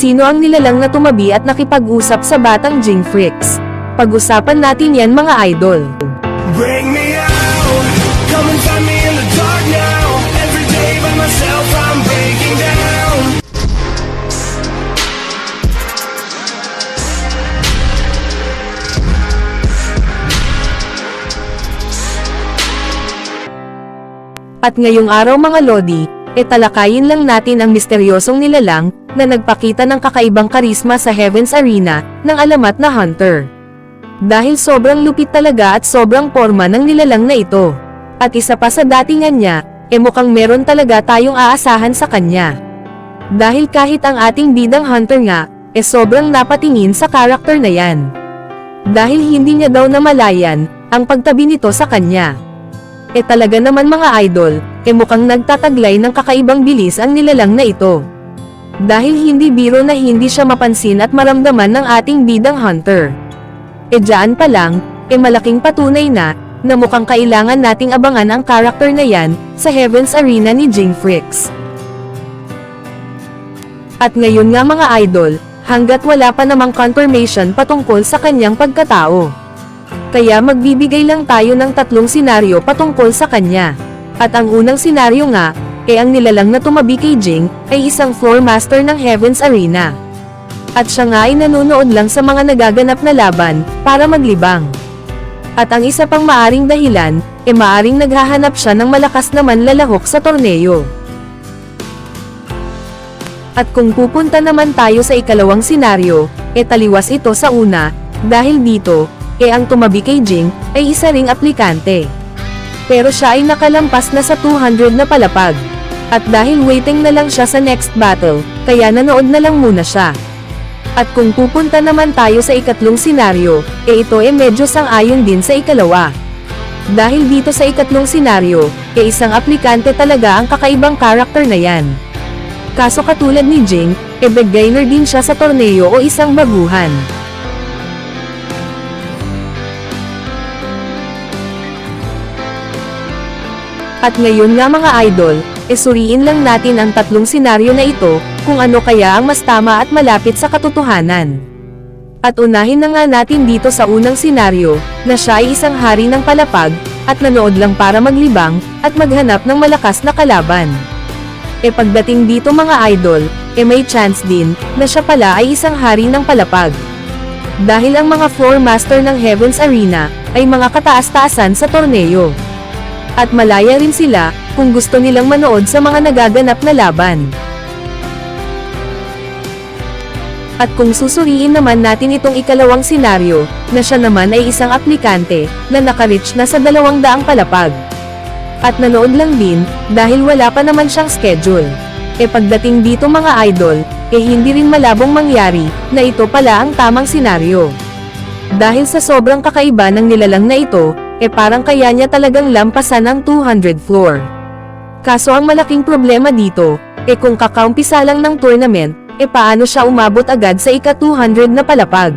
Sino ang nilalang na tumabi at nakipag-usap sa batang Jing Freaks? Pag-usapan natin yan mga idol. Bring me out, come and find me in the dark now. Every day by myself, I'm breaking down. At ngayong araw mga Lodi, e talakayin lang natin ang misteryosong nilalang na nagpakita ng kakaibang karisma sa Heaven's Arena ng alamat na Hunter. Dahil sobrang lupit talaga at sobrang forma ng nilalang na ito. At isa pa sa datingan niya, e mukhang meron talaga tayong aasahan sa kanya. Dahil kahit ang ating bidang hunter nga, e sobrang napatingin sa karakter na yan. Dahil hindi niya daw namalayan, ang pagtabi nito sa kanya. E talaga naman mga idol, e mukhang nagtataglay ng kakaibang bilis ang nilalang na ito. Dahil hindi biro na hindi siya mapansin at maramdaman ng ating bidang hunter. E dyan pa lang, e malaking patunay na, na mukhang kailangan nating abangan ang karakter na yan, sa Heaven's Arena ni Jing Freaks. At ngayon nga mga idol, hanggat wala pa namang confirmation patungkol sa kanyang pagkatao. Kaya magbibigay lang tayo ng tatlong senaryo patungkol sa kanya. At ang unang senaryo nga, e ang nilalang na tumabi kay Jing, ay isang floor master ng Heaven's Arena. At siya nga ay nanonood lang sa mga nagaganap na laban, para maglibang. At ang isa pang maaring dahilan, e maaring naghahanap siya ng malakas na manlalahok sa torneo. At kung pupunta naman tayo sa ikalawang senaryo, e taliwas ito sa una, dahil dito, e ang tumabi kay Jing, ay isa ring aplikante. Pero siya ay nakalampas na sa 200 na palapag. At dahil waiting na lang siya sa next battle, kaya nanood na lang muna siya. At kung pupunta naman tayo sa ikatlong senaryo, e ito e medyo sang-ayon din sa ikalawa. Dahil dito sa ikatlong senaryo, e isang aplikante talaga ang kakaibang karakter na yan. Kaso katulad ni Jing, e beginner din siya sa torneo o isang baguhan. At ngayon nga mga idol, e suriin lang natin ang tatlong senaryo na ito, kung ano kaya ang mas tama at malapit sa katotohanan. At unahin na nga natin dito sa unang senaryo, na siya ay isang hari ng palapag, at nanood lang para maglibang, at maghanap ng malakas na kalaban. E pagdating dito mga idol, e may chance din, na siya pala ay isang hari ng palapag. Dahil ang mga floor master ng Heaven's Arena, ay mga kataas-taasan sa torneo. At malaya rin sila, kung gusto nilang manood sa mga nagaganap na laban. At kung susuriin naman natin itong ikalawang senaryo, na siya naman ay isang aplikante, na nakareach na sa dalawang daang palapag. At nanood lang din, dahil wala pa naman siyang schedule. E pagdating dito mga idol, e hindi rin malabong mangyari, na ito pala ang tamang senaryo. Dahil sa sobrang kakaiba ng nilalang na ito, e parang kaya niya talagang lampasan ang 200 floor. Kaso ang malaking problema dito, e kung kakaumpisa lang ng tournament, e paano siya umabot agad sa ika-200 na palapag?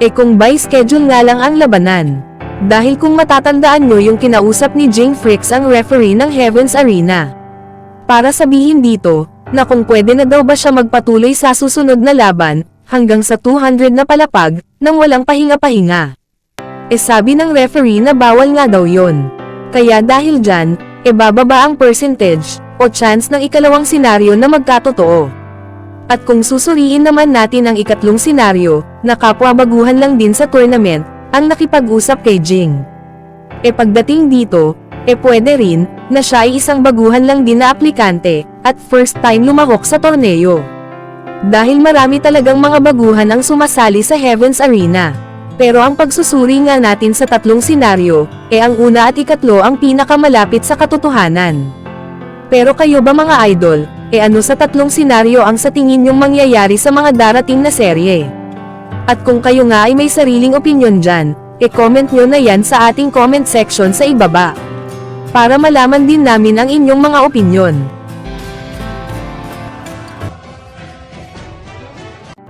E kung by schedule nga lang ang labanan. Dahil kung matatandaan nyo yung kinausap ni Jing Freaks ang referee ng Heaven's Arena. Para sabihin dito, na kung pwede na daw ba siya magpatuloy sa susunod na laban, hanggang sa 200 na palapag, nang walang pahinga-pahinga. E sabi ng referee na bawal nga daw yon. Kaya dahil dyan, e bababa ang percentage, o chance ng ikalawang senaryo na magkatotoo. At kung susuriin naman natin ang ikatlong senaryo, na kapwa baguhan lang din sa tournament, ang nakipag-usap kay Jing. E pagdating dito, e pwede rin, na siya ay isang baguhan lang din na aplikante, at first time lumahok sa torneo. Dahil marami talagang mga baguhan ang sumasali sa Heaven's Arena. Pero ang pagsusuri nga natin sa tatlong senaryo, e ang una at ikatlo ang pinakamalapit sa katotohanan. Pero kayo ba mga idol, e ano sa tatlong senaryo ang sa tingin nyong mangyayari sa mga darating na serye? At kung kayo nga ay may sariling opinion dyan, e comment nyo na yan sa ating comment section sa ibaba. Para malaman din namin ang inyong mga opinion.